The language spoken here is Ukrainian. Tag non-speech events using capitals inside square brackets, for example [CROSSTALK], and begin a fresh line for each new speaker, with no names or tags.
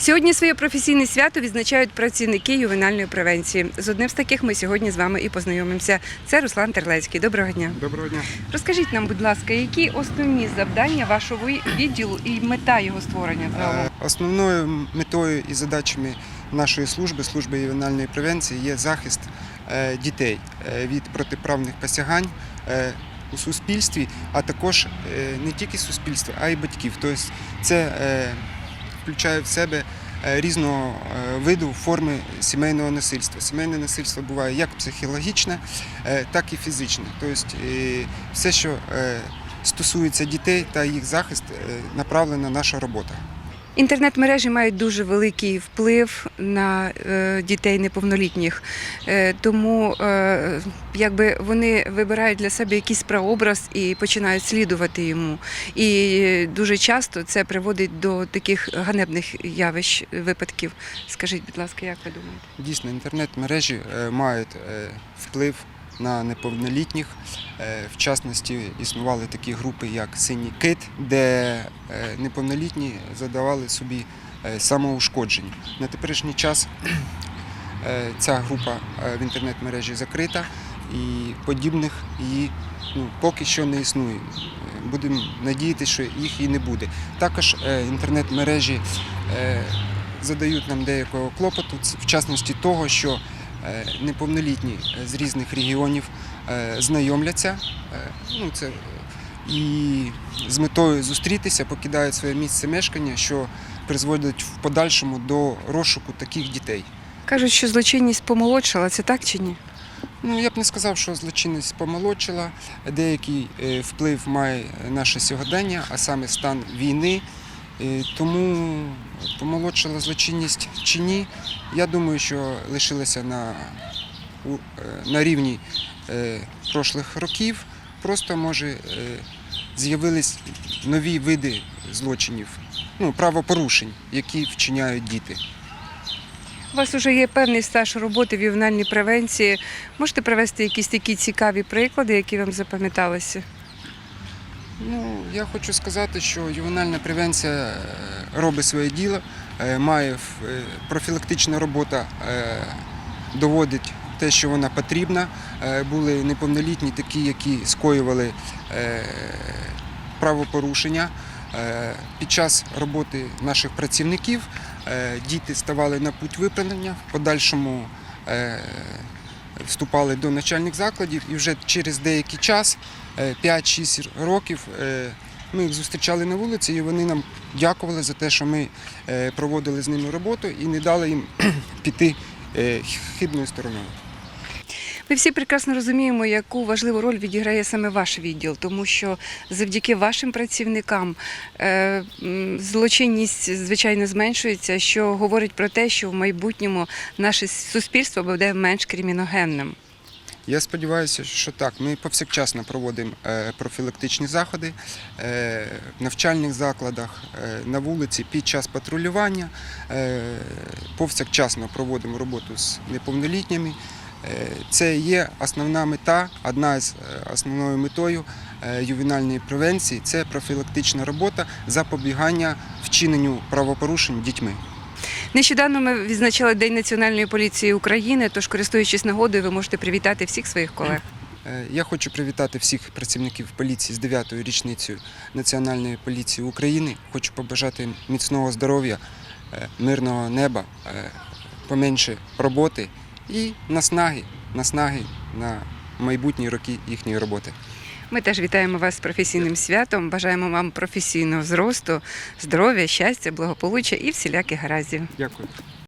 Сьогодні своє професійне свято відзначають працівники ювенальної превенції. З одним з таких ми сьогодні з вами і познайомимося. Це Руслан Терлецький. Доброго дня.
Доброго дня.
Розкажіть нам, будь ласка, які основні завдання вашого відділу і мета його створення?
Е, Основною метою і задачами нашої служби, служби ювенальної превенції, є захист е, дітей е, від протиправних посягань у суспільстві, а також не тільки суспільства, а й батьків. Тобто це включає в себе е, різного е, виду форми сімейного насильства. Сімейне насильство буває як психологічне, е, так і фізичне. Тобто все, що стосується дітей та їх захист, направлена наша робота.
Інтернет-мережі мають дуже великий вплив на е, дітей неповнолітніх, Е, тому е, якби вони вибирають для себе якийсь прообраз і починають слідувати йому. І дуже часто це приводить до таких ганебних явищ, випадків. Скажіть, будь ласка, як ви думаєте?
Дійсно, інтернет-мережі мають вплив на неповнолітніх. Е, В частності існували такі групи, як Синій кит, де е, неповнолітні задавали собі е, самоушкодження. На теперішній час ця група в інтернет-мережі закрита і подібних її ну, поки що не існує. Будемо надіятися, що їх і не буде. Також інтернет-мережі задають нам деякого клопоту, в частності того, що неповнолітні е, з різних регіонів е, знайомляться. е, Ну, це, і з метою зустрітися покидають своє місце мешкання, що призводить в подальшому до розшуку таких дітей.
Кажуть, що злочинність помолодшала, це так чи ні?
Ну, я б не сказав, що злочинність помолодшила. Деякий вплив має наше сьогодення, а саме стан війни. Е, Тому помолодшила злочинність чи ні, я думаю, що лишилася на, е, на рівні е, прошлих років. Просто може е, з'явились нові види злочинів, ну, правопорушень, які вчиняють діти.
У вас вже є певний стаж роботи в ювенальній превенції. Можете привести якісь такі цікаві приклади, які вам запам'яталися?
Ну, я хочу сказати, що ювенальна превенція е, робить своє діло, е, має е, профілактична робота доводить те, що вона потрібна. Були неповнолітні такі, які скоювали правопорушення. Під час роботи наших працівників діти ставали на путь виправлення, в подальшому вступали до начальних закладів і вже через деякий час, е, 5-6 років, е, ми їх зустрічали на вулиці, і вони нам дякували за те, що ми е, проводили з ними роботу і не дали їм [CLEARS THROAT] піти е, хибною стороною.
Ми всі прекрасно розуміємо, яку важливу роль відіграє саме ваш відділ, тому що завдяки вашим працівникам е, злочинність звичайно зменшується, що говорить про те, що в майбутньому наше суспільство буде менш криміногенним.
Я сподіваюся, що так. Ми повсякчасно проводимо е, профілактичні заходи е, в навчальних закладах, на вулиці під час патрулювання. Повсякчасно проводимо роботу з неповнолітніми. Е, Це є основна мета, одна з е, основною метою е, ювенальної превенції це профілактична робота запобігання вчиненню правопорушень дітьми.
Нещодавно ми відзначали День Національної поліції України, тож, користуючись нагодою, ви можете привітати всіх своїх колег.
Я хочу привітати всіх працівників поліції з 9-ю річницею Національної поліції України. Хочу побажати міцного здоров'я, мирного неба, поменше роботи і наснаги, наснаги на майбутні роки їхньої роботи.
Ми теж вітаємо вас з професійним святом. Бажаємо вам професійного зросту, здоров'я, щастя, благополуччя і всіляких гараздів.
Дякую.